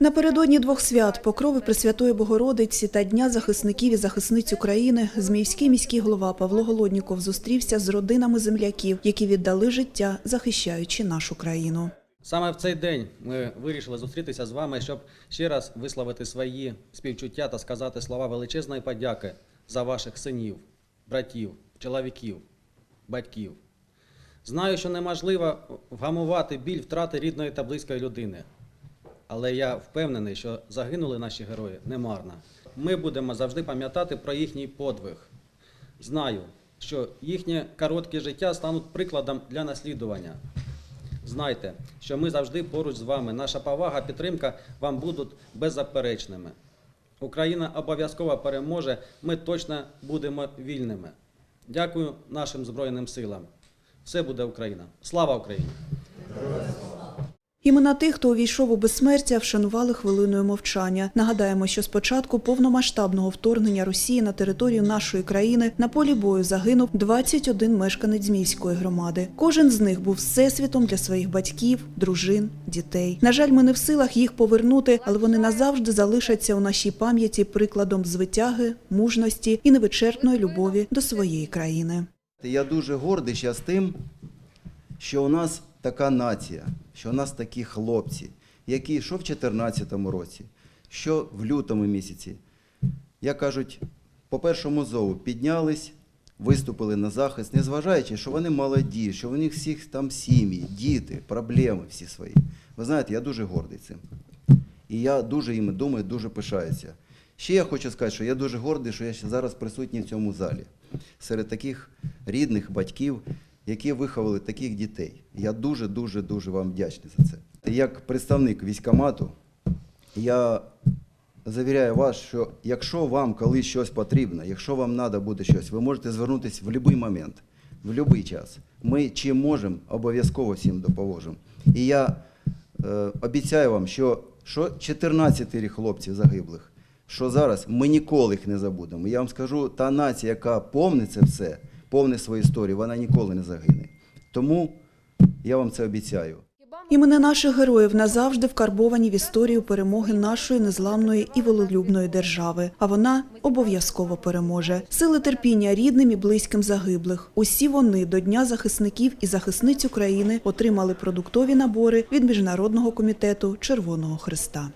Напередодні двох свят покрови Пресвятої Богородиці та Дня захисників і захисниць України Зміївський міський голова Павло Голодніков зустрівся з родинами земляків, які віддали життя, захищаючи нашу країну. Саме в цей день ми вирішили зустрітися з вами, щоб ще раз висловити свої співчуття та сказати слова величезної подяки за ваших синів, братів, чоловіків, батьків. Знаю, що неможливо вгамувати біль втрати рідної та близької людини. Але я впевнений, що загинули наші герої немарно. Ми будемо завжди пам'ятати про їхній подвиг. Знаю, що їхнє коротке життя стануть прикладом для наслідування. Знайте, що ми завжди поруч з вами. Наша повага, підтримка вам будуть беззаперечними. Україна обов'язково переможе, ми точно будемо вільними. Дякую нашим Збройним силам. Все буде Україна. Слава Україні! Імена тих, хто увійшов у безсмертя, вшанували хвилиною мовчання. Нагадаємо, що з початку повномасштабного вторгнення Росії на територію нашої країни на полі бою загинув 21 мешканець Зміївської громади. Кожен з них був всесвітом для своїх батьків, дружин, дітей. На жаль, ми не в силах їх повернути, але вони назавжди залишаться у нашій пам'яті прикладом звитяги, мужності і невичерпної любові до своєї країни. Я дуже гордий зараз тим, що у нас така нація, що у нас такі хлопці, які що в 2014 році, що в лютому місяці, як кажуть, по першому зову піднялись, виступили на захист, незважаючи, що вони молоді, що у них всіх там сім'ї, діти, проблеми всі свої. Ви знаєте, я дуже гордий цим. І я дуже їм думаю, дуже пишаюся. Ще я хочу сказати, що я дуже гордий, що я ще зараз присутній в цьому залі серед таких рідних батьків, які виховали таких дітей. Я дуже, дуже, дуже вам вдячний за це. Як представник військкомату, я завіряю вас, що якщо вам колись щось потрібно, якщо вам треба буде щось, ви можете звернутися в будь-який момент, в будь-який час. Ми чим можемо, обов'язково всім допоможемо. І я е, обіцяю вам, що, що 14 хлопців загиблих, що зараз ми ніколи їх не забудемо. Я вам скажу, та нація, яка помне це все, помне свою історію, вона ніколи не загине. Тому я вам це обіцяю. Імена наших героїв назавжди вкарбовані в історію перемоги нашої незламної і волелюбної держави. А вона обов'язково переможе. Сили терпіння рідним і близьким загиблих. Усі вони до Дня захисників і захисниць України отримали продуктові набори від Міжнародного комітету Червоного Христа.